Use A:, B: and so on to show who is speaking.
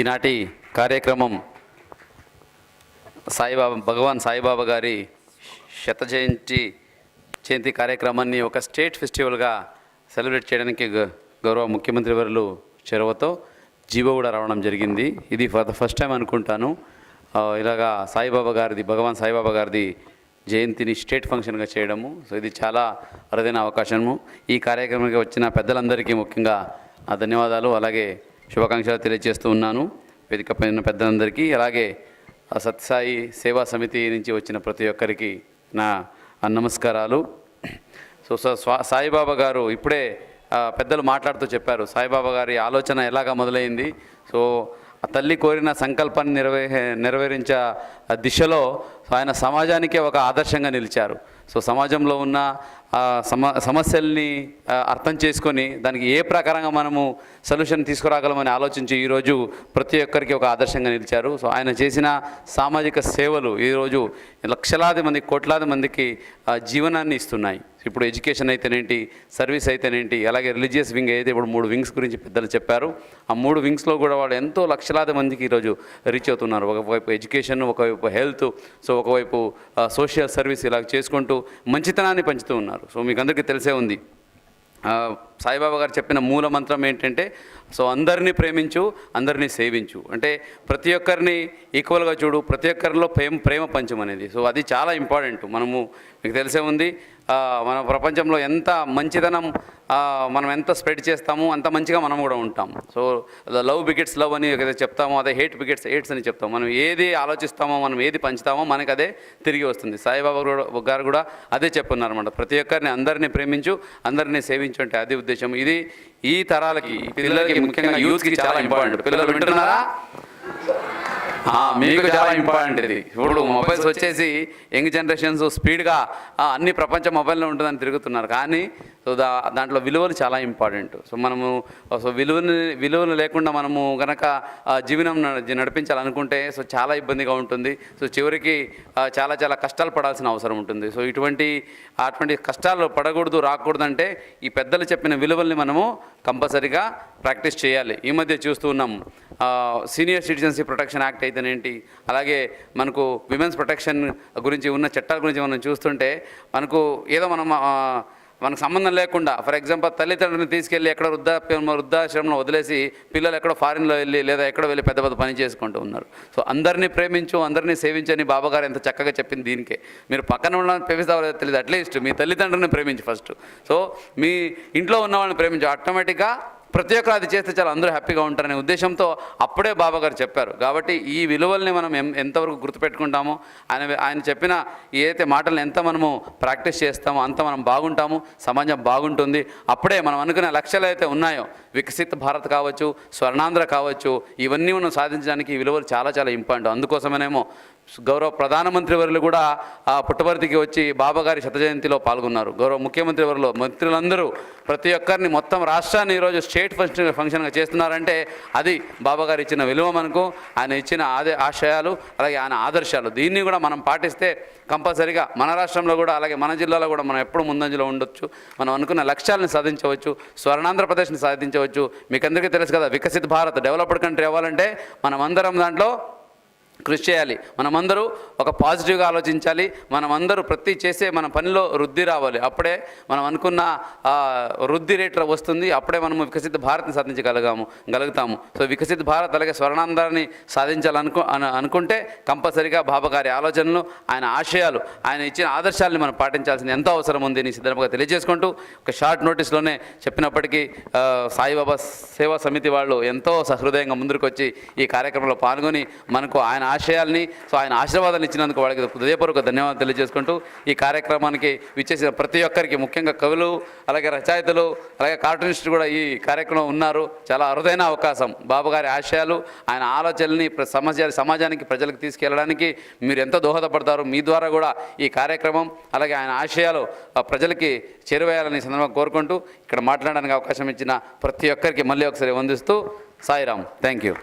A: ఈనాటి కార్యక్రమం సాయిబాబా భగవాన్ సాయిబాబా గారి శత జయంతి జయంతి కార్యక్రమాన్ని ఒక స్టేట్ ఫెస్టివల్గా సెలబ్రేట్ చేయడానికి గౌరవ ముఖ్యమంత్రి వారు చెరవతో జీవో కూడా రావడం జరిగింది. ఇది ఫర్ ద ఫస్ట్ టైం అనుకుంటాను. ఇలాగా సాయిబాబా గారిది భగవాన్ సాయిబాబా గారిది జయంతిని స్టేట్ ఫంక్షన్గా చేయడము. సో ఇది చాలా అరుదైన అవకాశము. ఈ కార్యక్రమానికి వచ్చిన పెద్దలందరికీ ముఖ్యంగా ఆ ధన్యవాదాలు. అలాగే శుభాకాంక్షలు తెలియజేస్తూ ఉన్నాను. వేదిక పైన పెద్దలందరికీ అలాగే సత్సాయి సేవా సమితి నుంచి వచ్చిన ప్రతి ఒక్కరికి నా నమస్కారాలు. సో సో సాయిబాబా గారు ఇప్పుడే పెద్దలు మాట్లాడుతూ చెప్పారు సాయిబాబా గారి ఆలోచన ఎలాగా మొదలైంది? సో ఆ తల్లి కోరిన సంకల్పాన్ని నెరవే నెరవేరించే దిశలో ఆయన సమాజానికే ఒక ఆదర్శంగా నిలిచారు. సో సమాజంలో ఉన్న సమ సమస్యల్ని అర్థం చేసుకొని దానికి ఏ ప్రకారంగా మనము సొల్యూషన్ తీసుకురాగలమని ఆలోచించి ఈరోజు ప్రతి ఒక్కరికి ఒక ఆదర్శంగా నిలిచారు. సో ఆయన చేసిన సామాజిక సేవలు ఈరోజు లక్షలాది మంది కోట్లాది మందికి జీవనాన్ని ఇస్తున్నాయి. ఇప్పుడు ఎడ్యుకేషన్ అయితేనేంటి సర్వీస్ అయితేనేంటి అలాగే రిలీజియస్ వింగ్ అయితే ఇప్పుడు మూడు వింగ్స్ గురించి పెద్దలు చెప్పారు ఆ మూడు వింగ్స్లో కూడా వాళ్ళు ఎంతో లక్షలాది మందికి ఈరోజు రీచ్ అవుతున్నారు. ఒకవైపు ఎడ్యుకేషన్ ఒకవైపు హెల్త్ సో ఒకవైపు సోషల్ సర్వీస్ ఇలా చేసుకుంటూ మంచితనాన్ని పంచుతూ ఉన్నారు. సో మీకు అందరికీ తెలిసే ఉంది. సాయిబాబా గారు చెప్పిన మూల మంత్రం ఏంటంటే సో అందరినీ ప్రేమించు అందరినీ సేవించు. అంటే ప్రతి ఒక్కరిని ఈక్వల్గా చూడు ప్రతి ఒక్కరిలో ప్రేమ ప్రేమ పంచం అనేది. సో అది చాలా ఇంపార్టెంట్ మనము మీకు తెలిసే ఉంది మన ప్రపంచంలో ఎంత మంచితనం మనం ఎంత స్ప్రెడ్ చేస్తామో అంత మంచిగా మనం కూడా ఉంటాం. సో లవ్ బికెట్స్ లవ్ అని ఏదైతే చెప్తామో అదే హేట్ బికెట్స్ హేట్స్ అని చెప్తాం. మనం ఏది ఆలోచిస్తామో మనం ఏది పంచుతామో మనకి అదే తిరిగి వస్తుంది. సాయిబాబా గారు కూడా అదే చెప్పున్నారు అనమాట ప్రతి ఒక్కరిని అందరినీ ప్రేమించు అందరినీ సేవించు అంటే అది ఉద్దేశం. ఇది ఈ తరాలకి పిల్లలకి ముఖ్యంగా యూత్కి చాలా ఇంపార్టెంట్. పిల్లలు వింటున్నారా? మీకు చాలా ఇంపార్టెంట్ ఇది. ఇప్పుడు మొబైల్స్ వచ్చేసి యంగ్ జనరేషన్స్ స్పీడ్గా అన్ని ప్రపంచ మొబైల్లో ఉంటుందని తిరుగుతున్నారు. కానీ సో దా దాంట్లో విలువలు చాలా ఇంపార్టెంట్ సో మనము సో విలువని విలువలు లేకుండా మనము కనుక జీవనం నడ- నడిపించాలనుకుంటే సో చాలా ఇబ్బందిగా ఉంటుంది. సో చివరికి చాలా చాలా కష్టాలు పడాల్సిన అవసరం ఉంటుంది. సో ఇటువంటి అటువంటి కష్టాలు పడకూడదు రాకూడదంటే ఈ పెద్దలు చెప్పిన విలువల్ని మనము కంపల్సరిగా ప్రాక్టీస్ చేయాలి. ఈ మధ్య చూస్తూ ఉన్నాము సీనియర్ సిటిజన్షిప్ ప్రొటెక్షన్ యాక్ట్ అయితేనేంటి? అలాగే మనకు విమెన్స్ ప్రొటెక్షన్ గురించి ఉన్న చట్టాల గురించి మనం చూస్తుంటే మనకు ఏదో మనం మనకు సంబంధం లేకుండా ఫర్ ఎగ్జాంపుల్ తల్లిదండ్రులను తీసుకెళ్ళి ఎక్కడ వృద్ధాప్యం వృద్ధాశ్రమంలో వదిలేసి పిల్లలు ఎక్కడో ఫారిన్లో వెళ్ళి లేదా ఎక్కడో వెళ్ళి పెద్ద పెద్ద పని చేసుకుంటూ ఉన్నారు. సో అందరినీ ప్రేమించు అందరినీ సేవించని బాబాగారు ఎంత చక్కగా చెప్పింది దీనికే. మీరు పక్కన ఉన్న వాళ్ళని ప్రేమిస్తారో తెలియదు అట్లీస్ట్ మీ తల్లిదండ్రులను ప్రేమించు ఫస్ట్ సో మీ ఇంట్లో ఉన్న వాళ్ళని ప్రేమించు ఆటోమేటిక్గా ప్రతి ఒక్కరు అది చేస్తే చాలా అందరూ హ్యాపీగా ఉంటారనే ఉద్దేశంతో అప్పుడే బాబా గారు చెప్పారు. కాబట్టి ఈ విలువల్ని మనం ఎం- ఎంతవరకు గుర్తుపెట్టుకుంటామో ఆయన ఆయన చెప్పిన ఏదైతే మాటలను ఎంత మనము ప్రాక్టీస్ చేస్తామో అంత మనం బాగుంటాము సమాజం బాగుంటుంది. అప్పుడే మనం అనుకునే లక్ష్యాలు అయితే ఉన్నాయో వికసిత భారత్ కావచ్చు స్వర్ణాంధ్ర కావచ్చు ఇవన్నీ మనం సాధించడానికి ఈ విలువలు చాలా చాలా ఇంపార్టెంట్. అందుకోసమేనేమో గౌరవ ప్రధానమంత్రి వర్యులు కూడా ఆ పుట్టపర్తికి వచ్చి బాబాగారి శత జయంతిలో పాల్గొన్నారు. గౌరవ ముఖ్యమంత్రి వర్యులు మంత్రులందరూ ప్రతి ఒక్కరిని మొత్తం రాష్ట్రాన్ని ఈరోజు స్టేట్ ఫంక్షన్ ఫంక్షన్గా చేస్తున్నారంటే అది బాబాగారు ఇచ్చిన విలువ మనకు ఆయన ఇచ్చిన ఆదే ఆశయాలు అలాగే ఆయన ఆదర్శాలు. దీన్ని కూడా మనం పాటిస్తే కంపల్సరీగా మన రాష్ట్రంలో కూడా అలాగే మన జిల్లాలో కూడా మనం ఎప్పుడు ముందంజలో ఉండొచ్చు. మనం అనుకున్న లక్ష్యాలను సాధించవచ్చు స్వర్ణాంధ్రప్రదేశ్ని సాధించవచ్చు. మీకు అందరికీ తెలుసు కదా వికసిత భారత్ డెవలప్డ్ కంట్రీ అవ్వాలంటే మనం అందరం దాంట్లో కృషి చేయాలి. మనమందరూ ఒక పాజిటివ్గా ఆలోచించాలి. మనమందరూ ప్రతి చేసే మన పనిలో వృద్ధి రావాలి. అప్పుడే మనం అనుకున్న వృద్ధి రేట్లో వస్తుంది. అప్పుడే మనము వికసిత భారత్ని సాధించగలగాము గలుగుతాము. సో వికసిత భారత్ అలాగే స్వర్ణాంధ్రాన్ని సాధించాలనుకు అనుకుంటే కంపల్సరిగా బాబాగారి ఆలోచనలు ఆయన ఆశయాలు ఆయన ఇచ్చిన ఆదర్శాలని మనం పాటించాల్సింది ఎంతో అవసరం ఉంది అని సిద్ధంగా తెలియజేసుకుంటూ ఒక షార్ట్ నోటీస్లోనే చెప్పినప్పటికీ సాయిబాబా సేవా సమితి వాళ్ళు ఎంతో సహృదయంగా ముందుకు వచ్చి ఈ కార్యక్రమంలో పాల్గొని మనకు ఆయన ఆశయాల్ని సో ఆయన ఆశీర్వాదాలు ఇచ్చినందుకు వాళ్ళకి హృదయపూర్వక ధన్యవాదాలు తెలియజేసుకుంటూ ఈ కార్యక్రమానికి విచ్చేసిన ప్రతి ఒక్కరికి ముఖ్యంగా కవులు అలాగే రచయితలు అలాగే కార్టూనిస్టులు కూడా ఈ కార్యక్రమం ఉన్నారు. చాలా అరుదైన అవకాశం. బాబు గారి ఆశయాలు ఆయన ఆలోచనల్ని ప్ర- సమాజ సమాజానికి ప్రజలకు తీసుకెళ్ళడానికి మీరు ఎంతో దోహదపడతారు మీ ద్వారా కూడా ఈ కార్యక్రమం అలాగే ఆయన ఆశయాలు ఆ, ప్రజలకి చేరువేయాలని సందర్భంగా కోరుకుంటూ ఇక్కడ మాట్లాడడానికి అవకాశం ఇచ్చిన ప్రతి ఒక్కరికి మళ్ళీ ఒకసారి వందిస్తూ సాయిరామ్. Thank you.